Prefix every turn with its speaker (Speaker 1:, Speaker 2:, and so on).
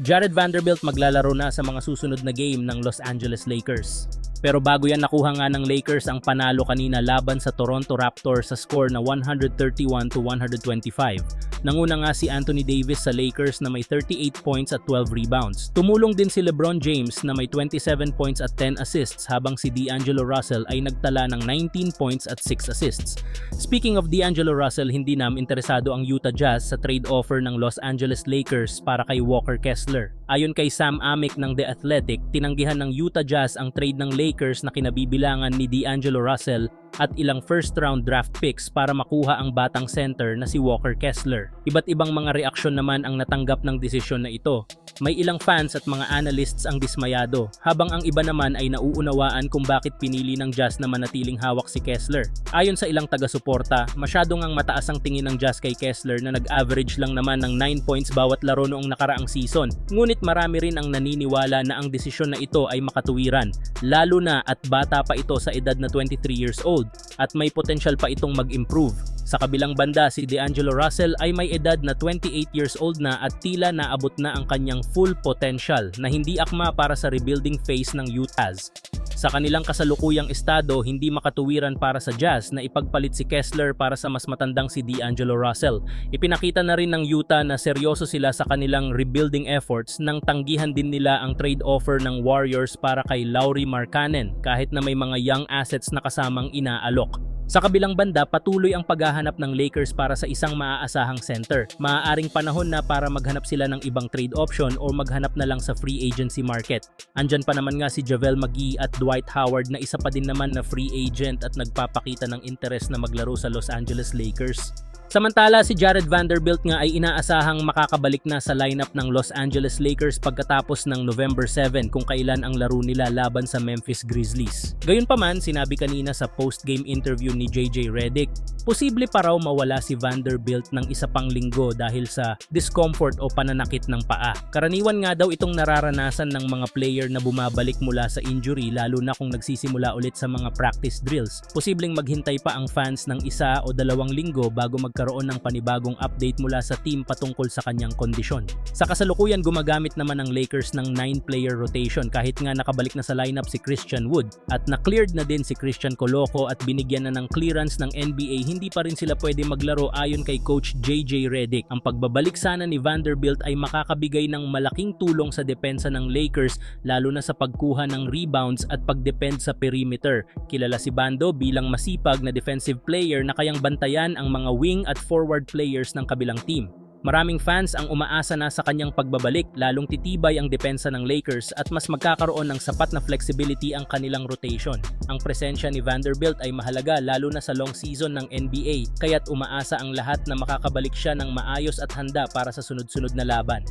Speaker 1: Jared Vanderbilt maglalaro na sa mga susunod na game ng Los Angeles Lakers. Pero bago yan nakuha nga ng Lakers ang panalo kanina laban sa Toronto Raptors sa score na 131 to 125. Nanguna nga si Anthony Davis sa Lakers na may 38 points at 12 rebounds. Tumulong din si LeBron James na may 27 points at 10 assists habang si D'Angelo Russell ay nagtala ng 19 points at 6 assists. Speaking of D'Angelo Russell, hindi nam interesado ang Utah Jazz sa trade offer ng Los Angeles Lakers para kay Walker Kessler. Ayon kay Sam Amick ng The Athletic, tinanggihan ng Utah Jazz ang trade ng Lakers na kinabibilangan ni D'Angelo Russell at ilang first round draft picks para makuha ang batang center na si Walker Kessler. Iba't ibang mga reaksyon naman ang natanggap ng desisyon na ito. May ilang fans at mga analysts ang dismayado, habang ang iba naman ay nauunawaan kung bakit pinili ng Jazz na manatiling hawak si Kessler. Ayon sa ilang taga-suporta, masyado ngang mataas ang tingin ng Jazz kay Kessler na nag-average lang naman ng 9 points bawat laro noong nakaraang season. Ngunit marami rin ang naniniwala na ang desisyon na ito ay makatuwiran, lalo na at bata pa ito sa edad na 23 years old at may potensyal pa itong mag-improve. Sa kabilang banda, si D'Angelo Russell ay may edad na 28 years old na at tila naabot na ang kanyang full potential na hindi akma para sa rebuilding phase ng Utahs. Sa kanilang kasalukuyang estado, hindi makatuwiran para sa Jazz na ipagpalit si Kessler para sa mas matandang si D'Angelo Russell. Ipinakita na rin ng Utah na seryoso sila sa kanilang rebuilding efforts nang tanggihan din nila ang trade offer ng Warriors para kay Lauri Markkanen kahit na may mga young assets na kasamang inaalok. Sa kabilang banda, patuloy ang paghahanap ng Lakers para sa isang maaasahang center. Maaaring panahon na para maghanap sila ng ibang trade option o maghanap na lang sa free agency market. Andyan pa naman nga si Javel McGee at Dwight Howard na isa pa din naman na free agent at nagpapakita ng interes na maglaro sa Los Angeles Lakers. Samantala, si Jared Vanderbilt nga ay inaasahang makakabalik na sa lineup ng Los Angeles Lakers pagkatapos ng November 7 kung kailan ang laro nila laban sa Memphis Grizzlies. Gayunpaman, sinabi kanina sa post-game interview ni JJ Redick, posible pa raw mawala si Vanderbilt ng isa pang linggo dahil sa discomfort o pananakit ng paa. Karaniwan nga daw itong nararanasan ng mga player na bumabalik mula sa injury lalo na kung nagsisimula ulit sa mga practice drills. Posibleng maghintay pa ang fans ng isa o dalawang linggo bago magkaroon ng panibagong update mula sa team patungkol sa kanyang kondisyon. Sa kasalukuyan gumagamit naman ng Lakers ng 9-player rotation kahit nga nakabalik na sa lineup si Christian Wood at na-cleared na din si Christian Coloco at binigyan na ng clearance ng NBA hindi pa rin sila pwede maglaro ayon kay coach JJ Redick. Ang pagbabalik sana ni Vanderbilt ay makakabigay ng malaking tulong sa depensa ng Lakers lalo na sa pagkuha ng rebounds at pagdepend sa perimeter. Kilala si Bando bilang masipag na defensive player na kayang bantayan ang mga wing at forward players ng kabilang team. Maraming fans ang umaasa na sa kanyang pagbabalik lalong titibay ang depensa ng Lakers at mas magkakaroon ng sapat na flexibility ang kanilang rotation. Ang presensya ni Vanderbilt ay mahalaga lalo na sa long season ng NBA kaya't umaasa ang lahat na makakabalik siya ng maayos at handa para sa sunod-sunod na laban.